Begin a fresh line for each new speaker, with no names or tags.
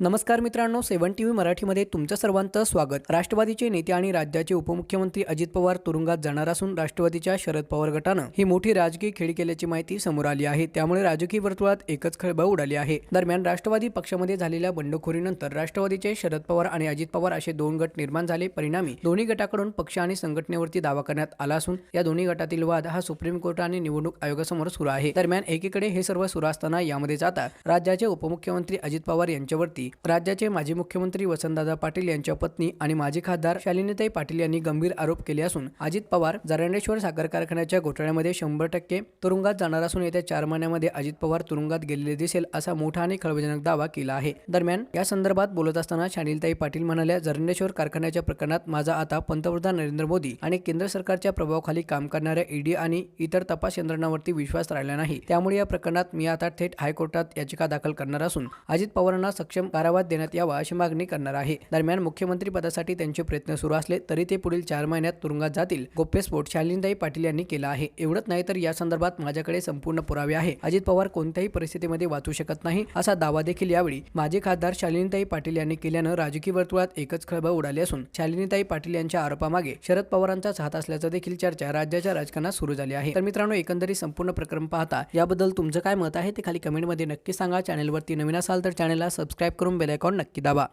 नमस्कार मित्रांनो सेवन T V मराठीमध्ये तुमचं सर्वांचं स्वागत. राष्ट्रवादीचे नेते आणि राज्याचे उपमुख्यमंत्री अजित पवार तुरुंगात जाणार असून राष्ट्रवादीच्या शरद पवार गटानं ही मोठी राजकीय खेळी केल्याची माहिती समोर आली आहे. त्यामुळे राजकीय वर्तुळात एकच खळबळ उडाली आहे. दरम्यान राष्ट्रवादी पक्षामध्ये झालेल्या बंडखोरीनंतर राष्ट्रवादीचे शरद पवार आणि अजित पवार असे दोन गट निर्माण झाले. परिणामी दोन्ही गटाकडून पक्ष आणि संघटनेवरती दावा करण्यात आला असून या दोन्ही गटातील वाद हा सुप्रीम कोर्ट आणि निवडणूक आयोगासमोर सुरू आहे. दरम्यान एकीकडे हे सर्व सुरू असताना यामध्ये जाता राज्याचे उपमुख्यमंत्री अजित पवार यांच्यावरती राज्याचे माजी मुख्यमंत्री वसंतदादा पाटील यांच्या पत्नी आणि माजी खासदार शालिनीताई पाटील यांनी गंभीर आरोप केले असून अजित पवार जरांडेश्वर साखर कारखान्याच्या घोटाळ्यामध्ये शंभर टक्के तुरुंगात जाणार असून येत्या चार महिन्यामध्ये अजित पवार तुरुंगात गेलेले दिसेल असा मोठा आणि खळबळजनक दावा केला आहे. दरम्यान या संदर्भात बोलत असताना शालिनीताई पाटील म्हणाल्या जरंडेश्वर कारखान्याच्या प्रकरणात माझा आता पंतप्रधान नरेंद्र मोदी आणि केंद्र सरकारच्या प्रभावाखाली काम करणाऱ्या ईडी आणि इतर तपास यंत्रणांवरती विश्वास राहिला नाही. त्यामुळे या प्रकरणात मी आता थेट हायकोर्टात याचिका दाखल करणार असून अजित पवारांना सक्षम कारावास देण्यात यावा अशी मागणी करणार आहे. दरम्यान मुख्यमंत्री पदासाठी त्यांचे प्रयत्न सुरू असले तरी ते पुढील चार महिन्यात तुरुंगात जातील गोप्यस्फोट शालिनीताई पाटील यांनी केला आहे. एवढंच नाही तर या संदर्भात माझ्याकडे संपूर्ण पुरावे आहे. अजित पवार कोणत्याही परिस्थितीमध्ये वाचू शकत नाही असा दावा देखील यावेळी माजी खासदार शालिनीताई पाटील यांनी केल्यानं राजकीय वर्तुळात एकच खळबळ उडाली असून शालिनीताई पाटील यांच्या आरोपामागे शरद पवारांचाच हात असल्याचं देखील चर्चा राज्याच्या राजकारणात सुरू झाली आहे. तर मित्रांनो एकंदरीत संपूर्ण प्रकरण पाहता याबद्दल तुमचं काय मत आहे ते खाली कमेंटमध्ये नक्की सांगा. चॅनलवरती नवीन असाल तर चॅनलला सबस्क्राईब करून बेल आयकॉन नक्की दाबा